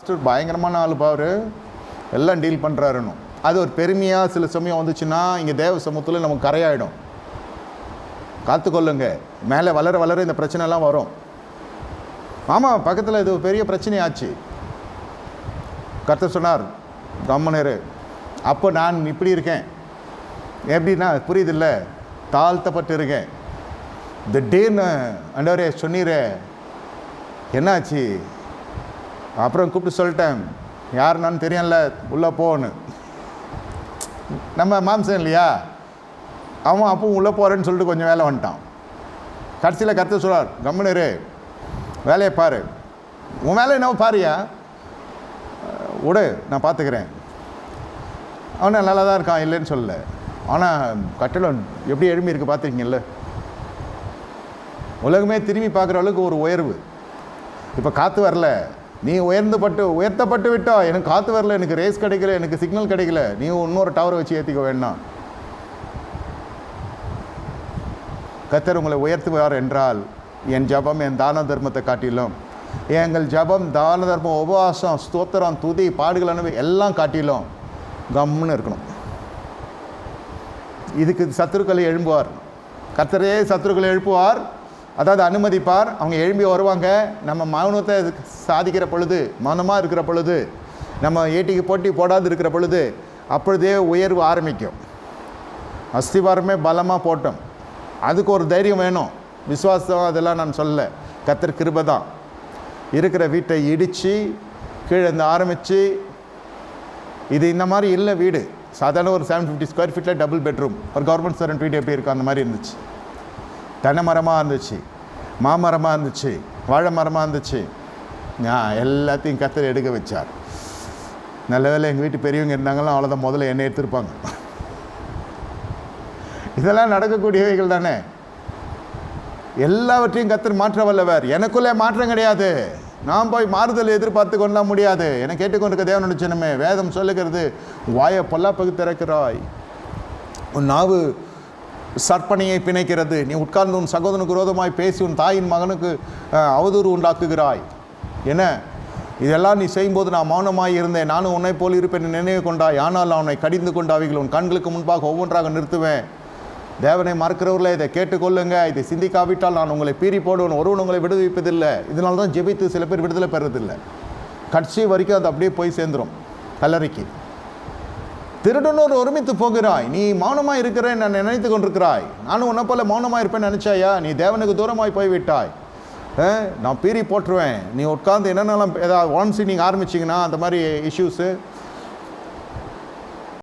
பயங்கரமான ஆள் பாரு எல்லாம் டீல் பண்ணுறாருன்னு அது ஒரு பெருமையாக சில சமயம் வந்துச்சுன்னா இங்கே தேவ சமூகத்தில் நமக்கு கரையாயிடும். காத்துக்கொள்ளுங்க மேலே வளர வளர இந்த பிரச்சனைலாம் வரும். ஆமாம் பக்கத்தில் இது பெரிய பிரச்சனையாச்சு கர்த்தர் சொன்னார் கம்மனரு அப்போ நான் இப்படி இருக்கேன். எப்படின்னா புரியுதில்ல? தாழ்த்தப்பட்டு இருக்கேன். திடீர்னு அண்டவரே சொன்னீரே. என்னாச்சு? அப்புறம் கூப்பிட்டு சொல்லிட்டேன். யாருன்னான்னு தெரியல உள்ளே போன்னு. நம்ம மாம்சம் இல்லையா? அவன் அப்பவும் உள்ளே போகிறேன்னு சொல்லிட்டு கொஞ்சம் வேலை வந்துட்டான். கடைசியில் கற்று சொல்கிறார் கம்முனரு வேலையை பாரு. உன் வேலை என்ன பாரியா விடு நான் பார்த்துக்கிறேன். அவனை நல்லா தான் இருக்கான் இல்லைன்னு சொல்லலை. ஆனால் கட்டடம் எப்படி எழுமி இருக்குது பார்த்துருக்கீங்கல்ல? உலகமே திரும்பி பார்க்குற அளவுக்கு ஒரு உயர்வு. இப்போ காற்று வரல. நீ உயர்ந்துபட்டு உயர்த்தப்பட்டு விட்டா எனக்கு காற்று வரல எனக்கு ரேஸ் கிடைக்கல எனக்கு சிக்னல் கிடைக்கல. நீ இன்னொரு டவரை வச்சு ஏற்றிக்க வேண்டாம். கத்தர் உங்களை உயர்த்துவார் என்றால் என் ஜபம் என் தான தர்மத்தை காட்டிலும் எங்கள் ஜபம் தான தர்மம் உபவாசம் ஸ்தோத்திரம் துதி பாடுகள் அனுபவி எல்லாம் காட்டிலும் கம்முன்னு இருக்கணும். இதுக்கு சத்துருக்களை எழும்புவார். கத்தரே சத்துருக்களை எழுப்புவார். அதாவது அனுமதிப்பார் அவங்க எழும்பி வருவாங்க. நம்ம மௌனத்தை சாதிக்கிற பொழுது மௌனமாக இருக்கிற பொழுது நம்ம ஏட்டிக்கு போட்டி போடாது இருக்கிற பொழுது அப்பொழுதே உயர்வு ஆரம்பிக்கும். அஸ்திவாரமே பலமாக போட்டோம். அதுக்கு ஒரு தைரியம் வேணும். விசுவாசம் அதெல்லாம் நான் சொல்ல கத்தர் கிருபை தான். இருக்கிற வீட்டை இடித்து கீழே இருந்து ஆரம்பித்து இது இந்த மாதிரி இல்லை வீடு. சாதாரண ஒரு செவன் ஃபிஃப்டி ஸ்கொயர் ஃபீட்டில் டபுள் பெட்ரூம் ஒரு கவர்மெண்ட் சர்வெண்ட் வீடு எப்படி இருக்கும் அந்த மாதிரி இருந்துச்சு. தென்னை மரமாக இருந்துச்சு மாமரமாக இருந்துச்சு வாழை மரமாக இருந்துச்சு. நான் எல்லாத்தையும் கத்தர் எடுக்க வச்சார். நல்ல வேளை எங்கள் வீட்டு பெரியவங்க இருந்தாங்களோ அவ்வளோதான் முதல்ல என்னை எடுத்திருப்பாங்க. இதெல்லாம் நடக்கக்கூடியவைகள் தானே. எல்லாவற்றையும் கத்தர் மாற்ற வல்லவர். எனக்குள்ளே மாற்றம் கிடையாது. நான் போய் மாறுதல் எதிர்பார்த்து கொள்ளலாம் முடியாது. என கேட்டுக்கொண்டிருக்க தேவனுடைய சின்னமே வேதம் சொல்லுகிறது வாயை பொல்லாப்பகு திறக்கிறாய். உன் நாவு சற்பனையை பிணைக்கிறது. நீ உட்கார்ந்து உன் சகோதரனுக்கு விரோதமாய் பேசி உன் தாயின் மகனுக்கு அவதூறு உண்டாக்குகிறாய். என்ன? இதெல்லாம் நீ செய்யும்போது நான் மௌனமாய் இருந்தேன். நானும் உன்னை போல் இருப்பேன் நினைவு கொண்டாய். ஆனால் அவனை கடிந்து கொண்டு அவைகள் உன் கண்களுக்கு முன்பாக ஒவ்வொன்றாக நிறுத்துவேன். தேவனை மறக்கிறவர்களே இதை கேட்டுக்கொள்ளுங்க. இதை சிந்திக்காவிட்டால் நான் உங்களை பீறி போடுவேன். ஒருவன் உங்களை விடுவிப்பதில்லை. இதனால தான் ஜெபித்து சில பேர் விடுதலை பெறதில்லை கட்சி வரைக்கும் அது அப்படியே போய் சேர்ந்துரும். கல்லறைக்கு. திருடனோர் ஒருமித்து போகிறாய். நீ மௌனமாக இருக்கிறேன் நான் நினைத்து கொண்டிருக்கிறாய். நானும் உன்னை போல மௌனமாக இருப்பேன்னு நினச்சாயா? நீ தேவனுக்கு தூரமாய் போய்விட்டாய். நான் பீறி போட்டுருவேன் நீ உட்காந்து என்னென்னலாம் ஏதாவது ஒன்ஸ் நீங்கள் ஆரம்பிச்சிங்கன்னா அந்த மாதிரி இஷ்யூஸு